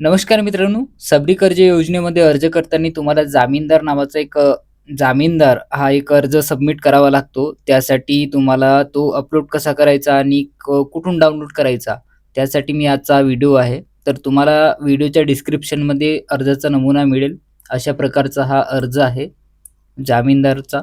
नमस्कार मित्रांनो सबरी कर्ज योजनेमध्ये अर्ज करताना तुम्हाला जामीनदार नावाचा एक जामीनदार हा एक अर्ज सबमिट करावा लागतो. त्यासाठी तुम्हाला तो अपलोड कसा करायचा आणि क- कुठून डाउनलोड करायचा त्यासाठी मी आजचा व्हिडिओ आहे. तर तुम्हाला व्हिडिओच्या डिस्क्रिप्शनमध्ये अर्जाचा नमुना मिळेल. अशा प्रकारचा हा अर्ज आहे जामीनदारचा.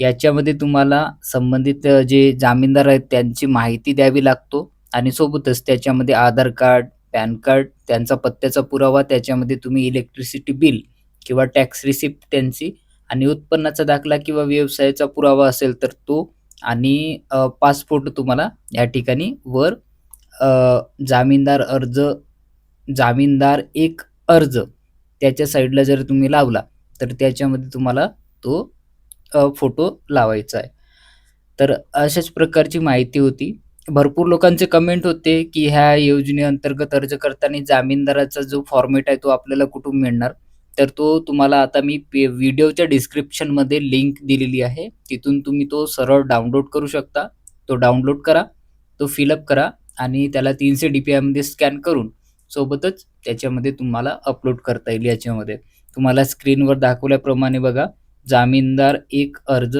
याच्यामध्ये तुम्हाला संबंधित जे जामीनदार आहेत त्यांची माहिती द्यावी लागतो आणि सोबतच त्याच्यामध्ये आधार कार्ड पॅन कार्ड त्यांचा पत्त्याचा पुरावा त्याच्यामध्ये तुम्ही इलेक्ट्रिसिटी बिल किंवा टॅक्स रिसिप्ट त्यांची आणि उत्पन्नाचा दाखला किंवा व्यवसायाचा पुरावा असेल तर तो आणि पासपोर्ट तुम्हाला या ठिकाणी वर जामीनदार अर्ज जामीनदार एक अर्ज त्याच्या साईडला जर तुम्ही लावला तर त्याच्यामध्ये तुम्हाला तो फोटो लावायचा आहे. तर अशाच प्रकारची माहिती होती. भरपूर लोकांचे कमेंट होते की ह्या योजनेअंतर्गत अर्ज करताना जामीनदाराचा जो फॉर्मेट आहे तो आपल्याला कुठून मिळणार? तर तो तुम्हाला आता मी पे- व्हिडिओच्या डिस्क्रिप्शनमध्ये लिंक दिलेली आहे. तिथून तुम्ही तो सरळ डाउनलोड करू शकता. तो डाउनलोड करा तो फिलअप करा आणि त्याला तीनशे डी पी आयमध्ये स्कॅन करून सोबतच त्याच्यामध्ये तुम्हाला अपलोड करता येईल याच्यामध्ये. तुम्हाला स्क्रीनवर दाखवल्याप्रमाणे बघा जामीनदार एक अर्ज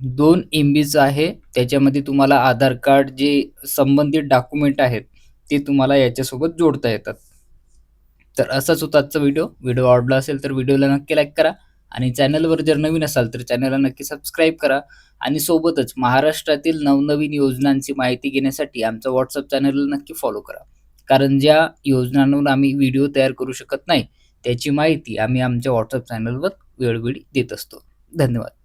दोन एम बीचं आहे त्याच्यामध्ये तुम्हाला आधार कार्ड जे संबंधित डॉक्युमेंट आहेत ते तुम्हाला याच्यासोबत जोडता येतात. तर असाच होता आजचा व्हिडिओ व्हिडिओ आवडला असेल तर व्हिडिओला नक्की लाईक करा आणि चॅनलवर जर नवीन असाल तर चॅनलला नक्की सबस्क्राईब करा आणि सोबतच महाराष्ट्रातील नवनवीन योजनांची माहिती घेण्यासाठी आमचा व्हॉट्सअप चॅनलला नक्की फॉलो करा. कारण ज्या योजनांवर आम्ही व्हिडिओ तयार करू शकत नाही त्याची माहिती आम्ही आमच्या व्हॉट्सअप चॅनलवर वेळोवेळी देत असतो. धन्यवाद.